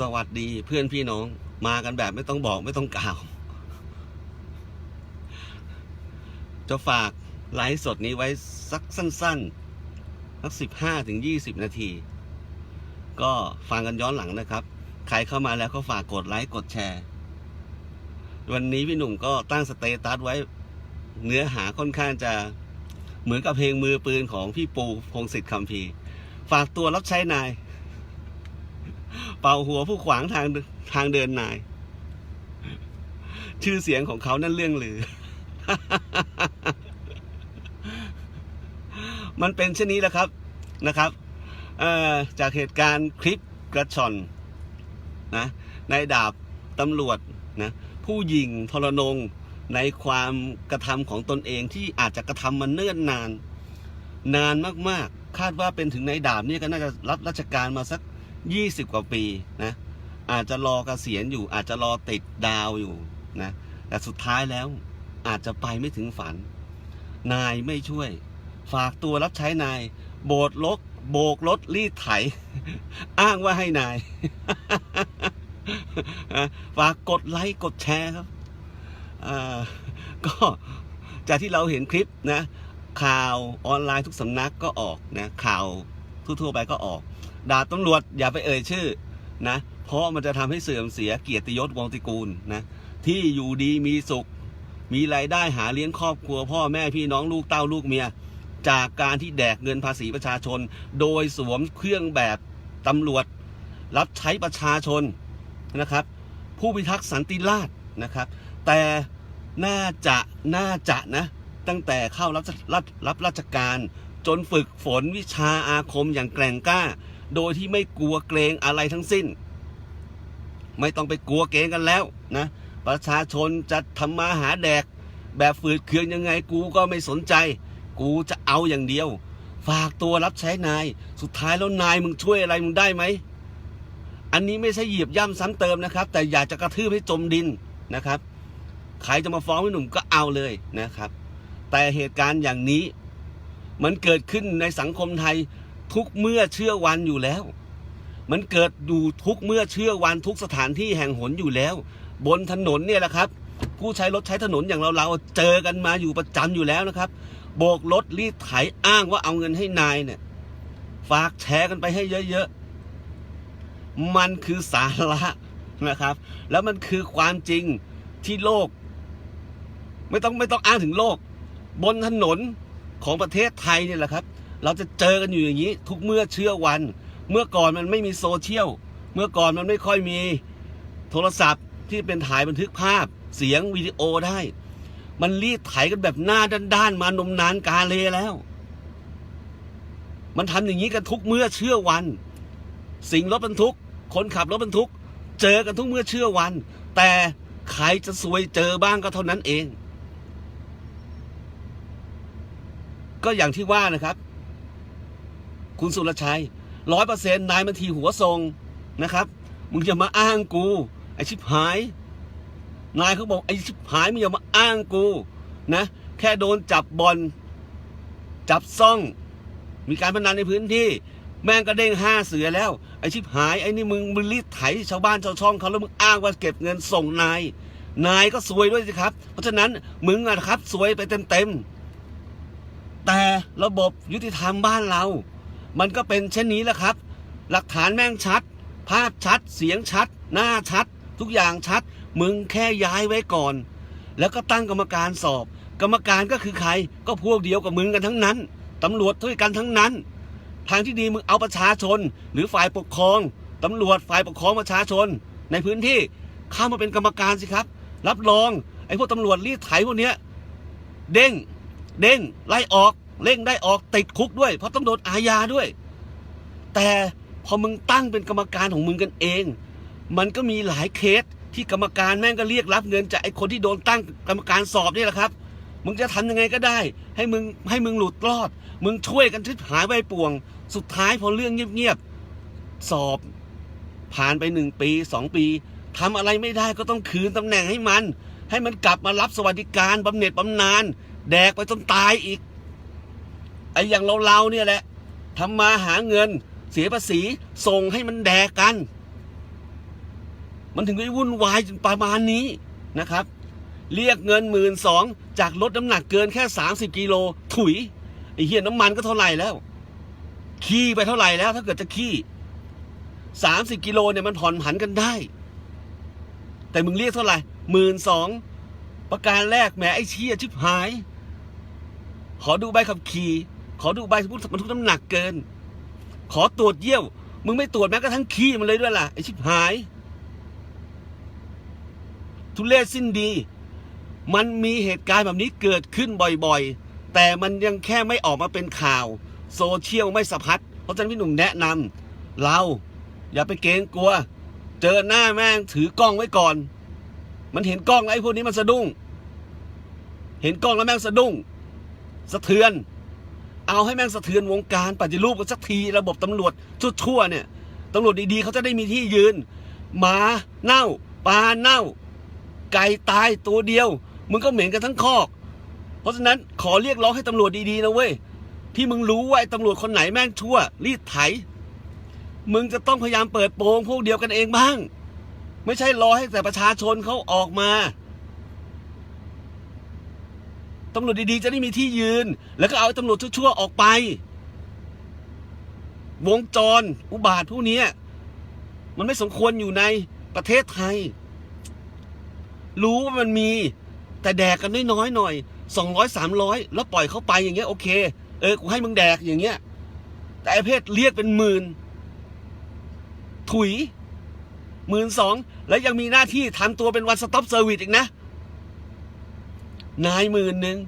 สวัสดีเพื่อนพี่น้องมากันแบบไม่ต้องบอกไม่ต้องกล่าว จะฝากไลฟ์สดนี้ไว้สักสั้นๆสักสิบห้าถึงยี่สิบนาที ก็ฟังกันย้อนหลังนะครับ ใครเข้ามาแล้วก็ฝากกดไลค์กดแชร์ วันนี้พี่หนุ่มก็ตั้งสเตตัสไว้ เนื้อหาค่อนข้างจะเหมือนกับเพลงมือปืนของพี่ปูพงศิษฐ์คำพีฝากตัวรับใช้นาย เป่าหัวผู้ขวางทางทางเดินนาย ชื่อเสียงของเขานั่นเรื่องลือ มันเป็นเช่นนี้แหละครับนะครับจากเหตุการณ์คลิปกระชอนนะนายดาบตำรวจนะผู้ยิงทรนงในความกระทำของตนเองที่อาจจะกระทำมาเนิ่นนาน นานมากๆ คาดว่าเป็นถึงนายดาบเนี่ยก็น่าจะรับราชการมาสัก 20 กว่าปีนะอาจจะรอเกษียณอยู่ อาจจะรอติดดาวอยู่นะแต่สุดท้ายแล้วอาจจะไปไม่ถึงฝัน นายไม่ช่วย ฝากตัวรับใช้นาย โบดลกโบกรถรีดไถ อ้างว่าให้นายฝากกดไลค์กดแชร์ครับก็จากที่เราเห็นคลิปนะ ข่าวออนไลน์ทุกสำนักก็ออกนะข่าวทั่วๆไปก็ออก ดาบตำรวจอย่าไปเอ่ยชื่อนะเพราะมันจะทำให้เสื่อมเสียเกียรติยศวงศ์ตระกูลนะที่อยู่ดีมีสุข มีรายได้หาเลี้ยงครอบครัว พ่อแม่พี่น้องลูกเต้าลูกเมีย จากการที่แดกเงินภาษีประชาชน โดยสวมเครื่องแบบตำรวจ รับใช้ประชาชนนะครับ ผู้พิทักษ์สันติราษฎร์นะครับ แต่น่าจะน่าจะนะตั้งแต่เข้ารับรับรับราชการจนฝึกฝนวิชาอาคมอย่างแกร่งกล้า โดยที่ไม่กลัวเกรงอะไรทั้งสิ้น ไม่ต้องไปกลัวเกรงกันแล้วนะประชาชนจะทำมาหาแดก แบบฝืดเคืองยังไงกูก็ไม่สนใจ กูจะเอาอย่างเดียว ฝากตัวรับใช้นาย สุดท้ายแล้วนายมึงช่วยอะไรมึงได้ไหม อันนี้ไม่ใช่เหยียบย่ำซ้ำเติมนะครับ แต่อยากจะกระทืบให้จมดินนะครับ ใครจะมาฟ้องพี่หนุ่มก็เอาเลยนะครับ แต่เหตุการณ์อย่างนี้ มันเกิดขึ้นในสังคมไทย ทุกเมื่อเชื่อวันอยู่แล้ว มันเกิดอยู่ทุกเมื่อเชื่อวันทุกสถานที่แห่งหนอยู่แล้ว บนถนนเนี่ยแหละครับ ผู้ใช้รถใช้ถนนอย่างเราเราเจอกันมาอยู่ประจำอยู่แล้วนะครับ โบกรถรีดไถอ้างว่าเอาเงินให้นายเนี่ยฝากแชร์กันไปให้เยอะๆ มันคือสาระนะครับ แล้วมันคือความจริงที่โลก ไม่ต้องไม่ต้องอ้างถึงโลก บนถนนของประเทศไทยเนี่ยแหละครับ เราจะเจอกันอยู่อย่างนี้ ทุกเมื่อเชื่อวัน เมื่อก่อนมันไม่มีโซเชียล เมื่อก่อนมันไม่ค่อยมีโทรศัพท์ที่เป็นถ่ายบันทึกภาพ เสียงวิดีโอได้ มันรีดไถกันแบบหน้าด้านๆมานมนานกาเลแล้ว มันทำอย่างนี้กันทุกเมื่อเชื่อวัน สิ่งรถบรรทุก คนขับรถบรรทุก เจอกันทุกเมื่อเชื่อวัน แต่ใครจะซวยเจอบ้างก็เท่านั้นเอง ก็อย่างที่ว่านะครับ คุณสุรชัยร้อยเปอร์เซ็นต์นายมันทีหัวทรงนะครับ มึงจะมาอ้างกู ไอชิบหาย นายเขาบอกไอชิบหายมึงอย่ามาอ้างกูนะ แค่โดนจับบอลจับซ่อง มีการพนันในพื้นที่ แม่งก็เด้งห้าเสือแล้ว ไอชิบหายไอ้นี่มึงมึงรีดไถชาวบ้านชาวช่องเขาแล้วมึงอ้างว่าเก็บเงินส่งนาย นายก็ซวยด้วยสิครับ เพราะฉะนั้นมึงอะครับซวยไปเต็มๆแต่ระบบยุติธรรมบ้านเรา มันก็เป็นเช่นนี้แหละครับ หลักฐานแม่งชัด ภาพชัด เสียงชัด หน้าชัด ทุกอย่างชัด มึงแค่ย้ายไว้ก่อน แล้วก็ตั้งกรรมการสอบ กรรมการก็คือใคร ก็พวกเดียวกับมึงกันทั้งนั้น ตำรวจด้วยกันทั้งนั้น ทางที่ดีมึงเอาประชาชน หรือฝ่ายปกครอง ตำรวจฝ่ายปกครองประชาชน ในพื้นที่เข้ามาเป็นกรรมการสิครับ รับรองไอ้พวกตำรวจรีดไถพวกเนี้ยเด้ง เด้ง ไล่ออก เร่งได้ออกติดคุกด้วย เพราะต้องโดนอาญาด้วย แต่พอมึงตั้งเป็นกรรมการของมึงกันเอง มันก็มีหลายเคสที่กรรมการแม่งก็เรียกรับเงินจากไอ้คนที่โดนตั้งกรรมการสอบนี่แหละครับ มึงจะทำยังไงก็ได้ ให้มึงให้มึงหลุดรอด มึงช่วยกันทิศหายใบป่วง สุดท้ายพอเรื่องเงียบๆสอบ ผ่านไปหนึ่งปีสองปีทำอะไรไม่ได้ก็ต้องคืนตำแหน่งให้มัน ให้มันกลับมารับสวัสดิการบำเหน็จบำนาญแดกไปจนตายอีก ไอ้อย่างเราๆเนี่ยแหละทำมาหาเงิน เสียภาษีส่งให้มันแดกกัน มันถึงได้วุ่นวายจนประมาณนี้นะครับ เรียกเงินหมื่นสองจากลดน้ำหนักเกินแค่สามสิบกิโลถุยไอ้เหี้ยน้ำมันก็เท่าไหร่แล้ว ขี้ไปเท่าไหร่แล้ว ถ้าเกิดจะขี้สามสิบกิโลเนี่ยมันผ่อนผันกันได้ แต่มึงเรียกเท่าไหร่หมื่นสองประการแรกแหมไอ้เชี่ยชิบหาย ขอดูใบขับขี่ ขอดูใบสมมติบรรทุกน้ำหนักเกิน ขอตรวจเยี่ยว มึงไม่ตรวจแม้กระทั่งขี้มันเลยด้วยล่ะไอชิบหาย ทุเลศสิ้นดี มันมีเหตุการณ์แบบนี้เกิดขึ้นบ่อยๆ แต่มันยังแค่ไม่ออกมาเป็นข่าว โซเชียลไม่สะพัด เพราะฉะนั้นพี่หนุ่มแนะนำเราอย่าไปเกรงกลัว เจอหน้าแม่งถือกล้องไว้ก่อน มันเห็นกล้องแล้วไอ้พวกนี้มันสะดุ้ง เห็นกล้องแล้วแม่งสะดุ้ง สะเทือน เอาให้แม่งสะเทือนวงการปฏิรูปกันสักทีระบบตำรวจชั่วๆเนี่ยตำรวจดีๆเขาจะได้มีที่ยืน หมาเน่าปลาเน่า ไก่ตายตัวเดียว มึงก็เหม็นกันทั้งคอก เพราะฉะนั้นขอเรียกร้องให้ตำรวจดีๆนะเว้ยที่มึงรู้ว่าไอ้ตำรวจคนไหนแม่งชั่ว รีดไถ มึงจะต้องพยายามเปิดโปงพวกเดียวกันเองบ้าง ไม่ใช่รอให้แต่ประชาชนเขาออกมา ตำรวจดีๆ จะได้มีที่ยืน แล้วก็เอาตำรวจชั่วๆออกไป วงจรอุบาทพวกนี้มันไม่สมควรอยู่ในประเทศไทย รู้ว่ามันมี แต่แดกกันน้อยๆหน่อยสองร้อยสามร้อยแล้วปล่อยเขาไปอย่างเงี้ยโอเค เออกูให้มึงแดกอย่างเงี้ย แต่ไอเพศเรียกเป็นหมื่นถุยหมื่นสองแล้วยังมีหน้าที่ทำตัวเป็นวันสต็อปเซอร์วิสอีกนะ นายหมื่นหนึ่ง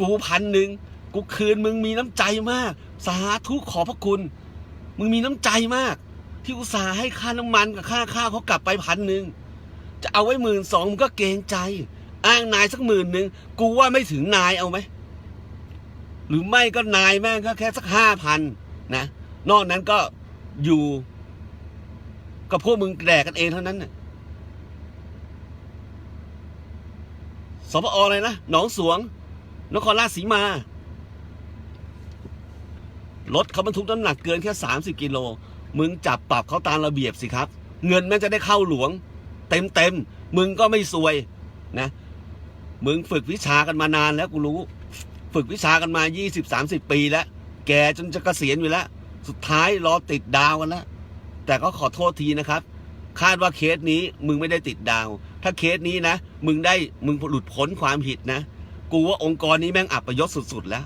กูพันหนึ่งกูคืนมึงมีน้ำใจมาก สาธุขอพระคุณ มึงมีน้ำใจมาก ที่อุตส่าห์ให้ค่าน้ำมันกับค่าข้าวเขากลับไปพันหนึ่งจะเอาไว้หมื่นสองมึงก็เกรงใจ อ้างนายสักหมื่นหนึ่งกูว่าไม่ถึงนายเอาไหมหรือไม่ก็นายแม่งก็แค่สักห้าพันนะนอกนั้นก็อยู่กับพวกมึงแดกกันเองเท่านั้นน่ะ สปออะไรนะ หนองสวง นครราชสีมา รถเขาบรรทุกน้ำหนักเกินแค่สามสิบกิโล มึงจับปรับเขาตามระเบียบสิครับ เงินแม่จะได้เข้าหลวง เต็มเต็มมึงก็ไม่ซวยนะ มึงฝึกวิชากันมานานแล้วกูรู้ ฝึกวิชากันมา 20-30 ปีแล้ว แกจนจะเกษียณอยู่แล้ว สุดท้ายรอติดดาวกันแล้ว แต่ก็ขอโทษทีนะครับ คาดว่าเคสนี้มึงไม่ได้ติดดาว ถ้าเคสนี้นะ มึงได้มึงหลุดพ้นความผิดนะ กูว่าองค์กรนี้แม่งอับประยศสุด ๆ แล้ว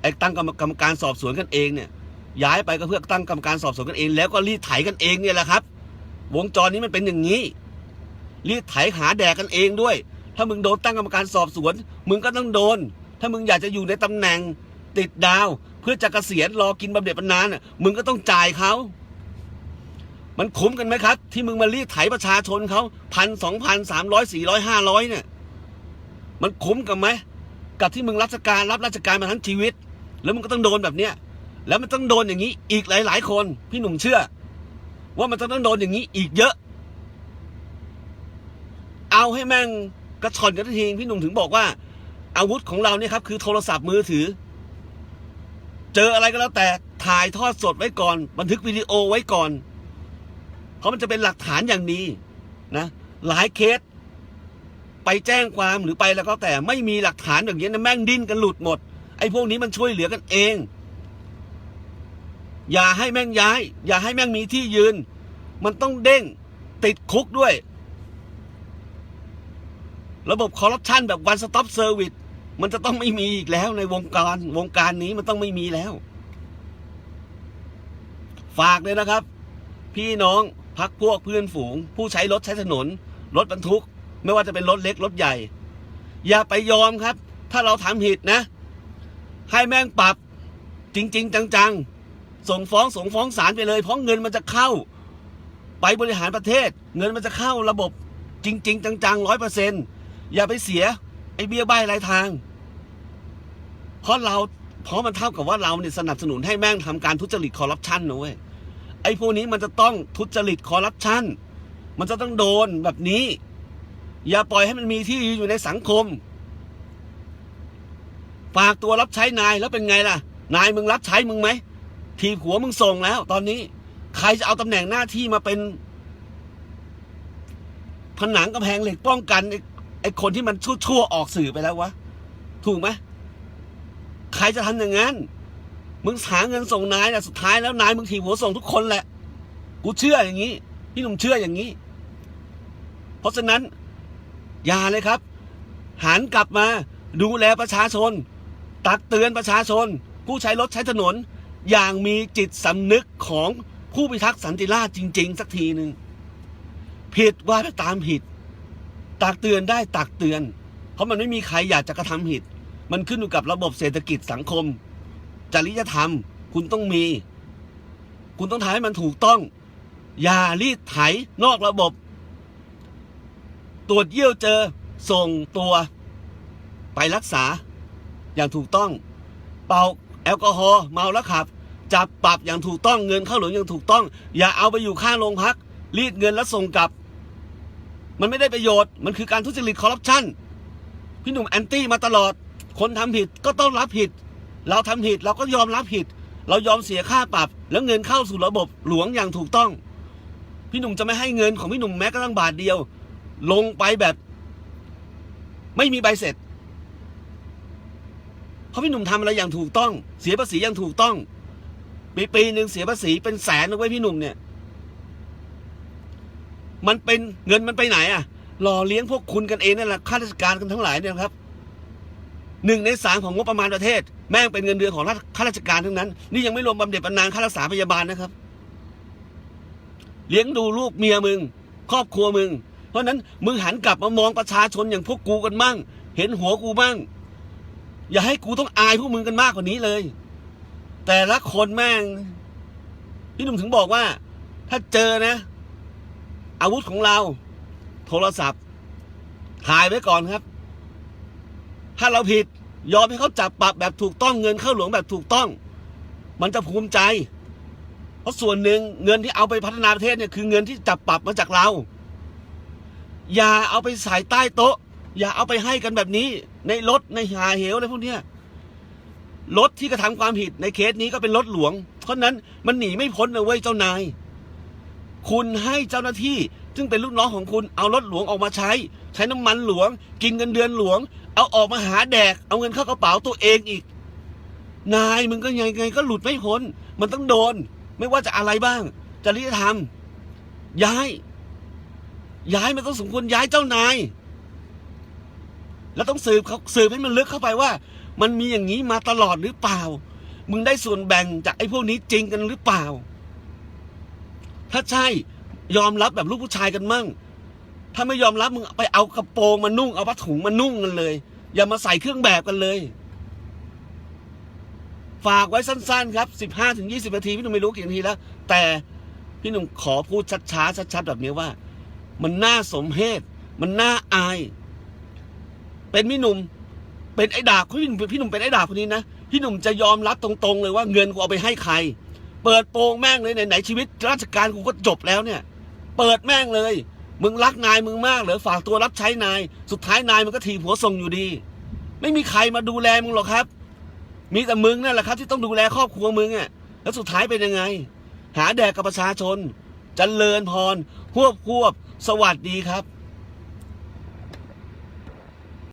ไอ้ตั้งกรรมการสอบสวนกันเองเนี่ย ย้ายไปก็เพื่อตั้งกรรมการสอบสวนกันเอง แล้วก็รีดไถกันเองเนี่ยแหละครับ วงจรนี้มันเป็นอย่างนี้ รีดไถหาแดกกันเองด้วย ถ้ามึงโดนตั้งกรรมการสอบสวน มึงก็ต้องโดน ถ้ามึงอยากจะอยู่ในตำแหน่งติดดาว เพื่อจะเกษียณรอกินบำเหน็จบำนาญน่ะมึงก็ต้องจ่ายเขา มันคุ้มกันไหมครับ ที่มึงมารีดไถประชาชนเขาพันสองพันสามร้อยสี่ร้อยห้าร้อยเนี่ย มันคุ้มกันไหมกับที่มึงรับราชการรับราชการมาทั้งชีวิต แล้วมึงก็ต้องโดนแบบเนี้ยแล้วมันต้องโดนอย่างนี้อีกหลาย ๆ คน พี่หนุ่มเชื่อ ว่ามันจะต้องโดนอย่างนี้อีกเยอะ เอาให้แม่งกระชอนกันทีพี่หนุ่มถึงบอกว่า อาวุธของเราเนี่ยครับ คือโทรศัพท์มือถือ เจออะไรก็แล้วแต่ถ่ายทอดสดไว้ก่อน บันทึกวิดีโอไว้ก่อน เพราะมันจะเป็นหลักฐานอย่างดีนะหลายเคส ไปแจ้งความหรือไปแล้วก็แต่ไม่มีหลักฐานอย่างนี้นะแม่งดิ้นกันหลุดหมด ไอ้พวกนี้มันช่วยเหลือกันเอง อย่าให้แม่งย้าย อย่าให้แม่งมีที่ยืน มันต้องเด้งติดคุกด้วย ระบบคอร์รัปชันแบบ one stop service มันจะต้องไม่มีอีกแล้วในวงการวงการนี้มันต้องไม่มีแล้ว ฝากเลยนะครับ พี่น้อง พักพวกเพื่อนฝูง ผู้ใช้รถใช้ถนน รถบรรทุก ไม่ว่าจะเป็นรถเล็กรถใหญ่ อย่าไปยอมครับ ถ้าเราทำผิดนะ ให้แม่งปรับจริง ๆ จังๆ ส่งฟ้องส่งฟ้องศาลไปเลย เพราะเงินมันจะเข้า ไปบริหารประเทศ เงินมันจะเข้าระบบจริง ๆ จังๆร้อยเปอร์เซ็นอย่าไปเสีย ไอ้เบี้ยใบรายทาง เพราะเราเพราะมันเท่ากับว่าเราเนี่ยสนับสนุนให้แม่งทำการทุจริตคอร์รัปชันนะเว้ย อ้พวกนี้มันจะต้องทุจริตคอร์รัปชันมันจะต้องโดนแบบนี้ อย่าปล่อยให้มันมีที่อยู่ในสังคมฝากตัวรับใช้นายแล้วเป็นไงล่ะ นายมึงรับใช้มึงไหมทีหัวมึงส่งแล้ว ตอนนี้ ใครจะเอาตำแหน่งหน้าที่มาเป็น ผนังกำแพงเหล็กป้องกันไอ้ไอ้คนที่มันชั่วๆออกสื่อไปแล้ววะ ถูกไหมใครจะทำอย่างนั้น มึงหาเงินส่งนายนะสุดท้ายแล้วนายมึงถีบหัวส่งทุกคนแหละ กูเชื่ออย่างนี้ พี่หนุ่มเชื่ออย่างนี้ เพราะฉะนั้น อย่าเลยครับ หันกลับมา ดูแลประชาชน ตักเตือนประชาชน ผู้ใช้รถใช้ถนน อย่างมีจิตสำนึกของผู้พิทักษ์สันติราษฎร์จริง ๆ สักทีหนึ่งผิดว่าไปตามผิด ตักเตือนได้ตักเตือน เพราะมันไม่มีใครอยากจะกระทำผิด มันขึ้นอยู่กับระบบเศรษฐกิจสังคม จริยธรรม คุณต้องมี คุณต้องทำให้มันถูกต้อง อย่ารีดไถนอกระบบ ตรวจเยี่ยวเจอ ส่งตัว ไปรักษา อย่างถูกต้อง เป่าแอลกอฮอล์เมาแล้วขับ จับปรับอย่างถูกต้องเงินเข้าหลวงอย่างถูกต้อง อย่าเอาไปอยู่ข้างโรงพัก รีดเงินแล้วส่งกลับ มันไม่ได้ประโยชน์มันคือการทุจริตคอร์รัปชันพี่หนุ่มแอนตี้มาตลอด คนทำผิดก็ต้องรับผิด เราทำผิดเราก็ยอมรับผิด เรายอมเสียค่าปรับ แล้วเงินเข้าสู่ระบบหลวงอย่างถูกต้อง พี่หนุ่มจะไม่ให้เงินของพี่หนุ่มแม้กระทั่งบาทเดียว ลงไปแบบ ไม่มีใบเสร็จ เพราะพี่หนุ่มทำอะไรอย่างถูกต้อง เสียภาษีอย่างถูกต้อง ปีปีหนึ่งเสียภาษีเป็นแสนนะเว้พี่หนุ่มเนี่ย มันเป็นเงินมันไปไหนอะหล่อเลี้ยงพวกคุณกันเองนั่นแหละข้าราชการกันทั้งหลายเนี่ยครับ หนึ่งในสามของงบประมาณประเทศ แม่งเป็นเงินเดือนของข้าราชการทั้งนั้น นี่ยังไม่รวมบำเหน็จบำนาญค่ารักษาพยาบาลนะครับ เลี้ยงดูลูกเมียมึง ครอบครัวมึง เพราะนั้นมึงหันกลับมามองประชาชนอย่างพวกกูกันมั่ง เห็นหัวกูมั่งอย่าให้กูต้องอายพวกมึงกันมากกว่านี้เลย แต่ละคนแม่งพี่หนุ่มถึงบอกว่า ถ้าเจอนะ อาวุธของเรา โทรศัพท์ถ่ายไว้ก่อนครับ ถ้าเราผิดยอมให้เขาจับปรับแบบถูกต้องเงินเข้าหลวงแบบถูกต้อง มันจะภูมิใจ เพราะส่วนหนึ่งเงินที่เอาไปพัฒนาประเทศเนี่ยคือเงินที่จับปรับมาจากเรา อย่าเอาไปใส่ใต้โต๊ะ อย่าเอาไปให้กันแบบนี้ ในรถในหาเหวอะไรพวกเนี้ยรถที่กระทำความผิดในเคสนี้ก็เป็นรถหลวง เพราะฉะนั้นมันหนีไม่พ้นนะเว้ยเจ้านาย คุณให้เจ้าหน้าที่ ซึ่งเป็นลูกน้องของคุณเอารถหลวงออกมาใช้ ใช้น้ำมันหลวง กินเงินเดือนหลวง เอาออกมาหาแดก เอาเงินเข้ากระเป๋าตัวเองอีก นายมึงก็ยังไงก็หลุดไม่พ้นมันต้องโดน ไม่ว่าจะอะไรบ้างจริยธรรม ย้าย ย้ายมันต้องสมควรย้ายเจ้านาย แล้วต้องสืบเขาสืบให้มันลึกเข้าไปว่า มันมีอย่างนี้มาตลอดหรือเปล่า มึงได้ส่วนแบ่งจากไอ้พวกนี้จริงกันหรือเปล่า ถ้าใช่ ยอมรับแบบลูกผู้ชายกันมั่ง ถ้าไม่ยอมรับมึงไปเอากระโปรงมานุ่ง เอาผ้าถุงมานุ่งกันเลย อย่ามาใส่เครื่องแบบกันเลย ฝากไว้สั้นๆ ครับสิบห้าถึงยี่สิบนาทีพี่หนุ่มไม่รู้กี่นาทีแล้ว แต่พี่หนุ่มขอพูดช้าๆชัดๆแบบนี้ว่า มันน่าสมเพชมันน่าอาย เป็นพี่หนุ่มเป็นไอ้ดาบพี่หนุ่มพี่หนุ่มเป็นไอ้ดาบคนนี้นะพี่หนุ่มจะยอมรับตรงๆเลยว่าเงินกูเอาไปให้ใคร เปิดโปงแม่งเลยไหนๆชีวิต ราชการกูก็จบแล้วเนี่ย เปิดแม่งเลย มึงรักนายมึงมากเหรอฝากตัวรับใช้นาย สุดท้ายนายมันก็ถีบหัวส่งอยู่ดี ไม่มีใครมาดูแลมึงหรอกครับ มีแต่มึงนั่นแหละครับ ที่ต้องดูแลครอบครัวมึงอะแล้วสุดท้ายเป็นยังไง หาแดกกับประชาชนจเจริญพรควบควบสวัสดีครับ